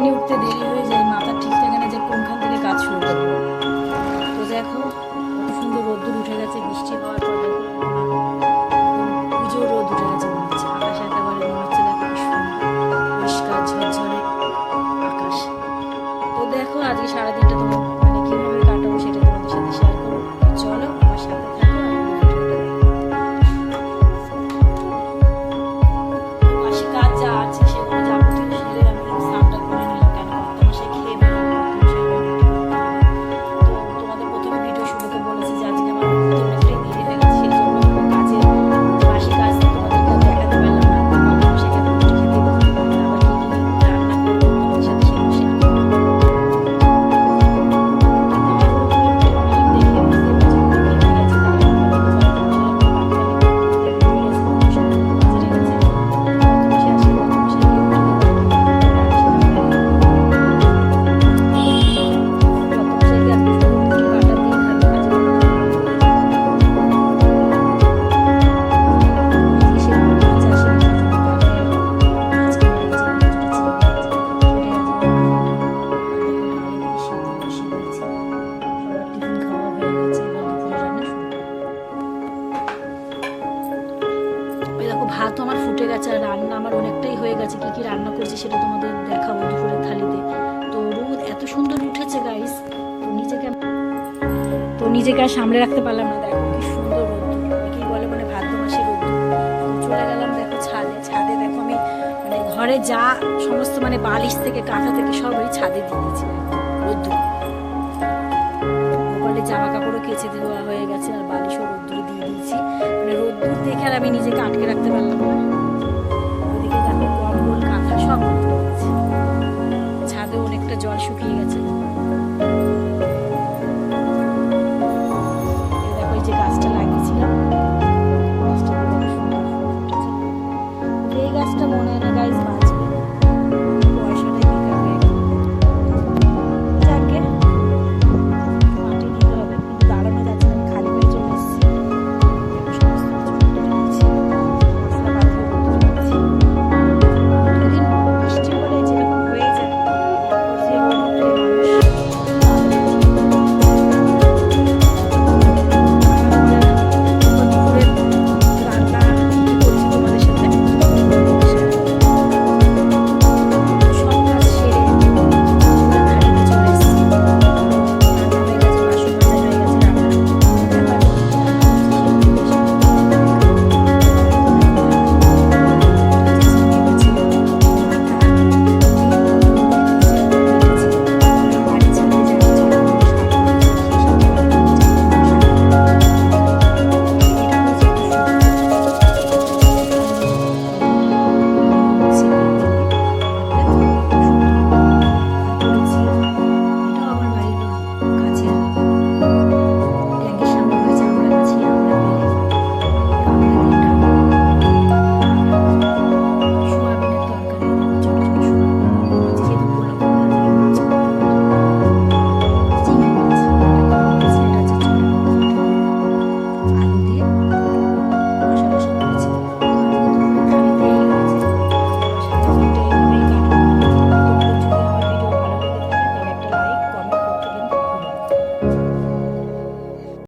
ট্রেনে উঠতে দেরি হয়ে যায়, মাথা ঠিক থাকে না, যে কোনখান থেকে কাজ শুরু করব। তো দেখো ভাত আমার ফুটে গেছে আর রান্না আমার অনেকটাই হয়ে গেছে। কি কি রান্না করছি সেটা তোমাদের দেখাবো দুপুরের থালিতে। তো রোদ এত সুন্দর উঠেছে গাইস তো নিজেকে তো নিজেকে আর সামলে রাখতে পারলাম না। দেখো কি সুন্দর রোদ। কি বলে মানে ভাদ্র মাসে রোদ। চলে গেলাম দেখো ছাদে। ছাদে দেখো আমি মানে ঘরে যা সমস্ত মানে বালিশ থেকে, কাঁথা থেকে সব ওই ছাদে দিয়ে দিয়েছি। রোদ্দুর। জামা কাপড়ও কেচে দেওয়া হয়ে গেছে আর বালিশও রোদ্দুরে দিয়ে দেখে আর আমি নিজেকে আটকে রাখতে পারলাম না। ওইদিকে দেখো কম্বল, কাঁথা সব ছাদে অনেকটা জল শুকিয়ে গেছে।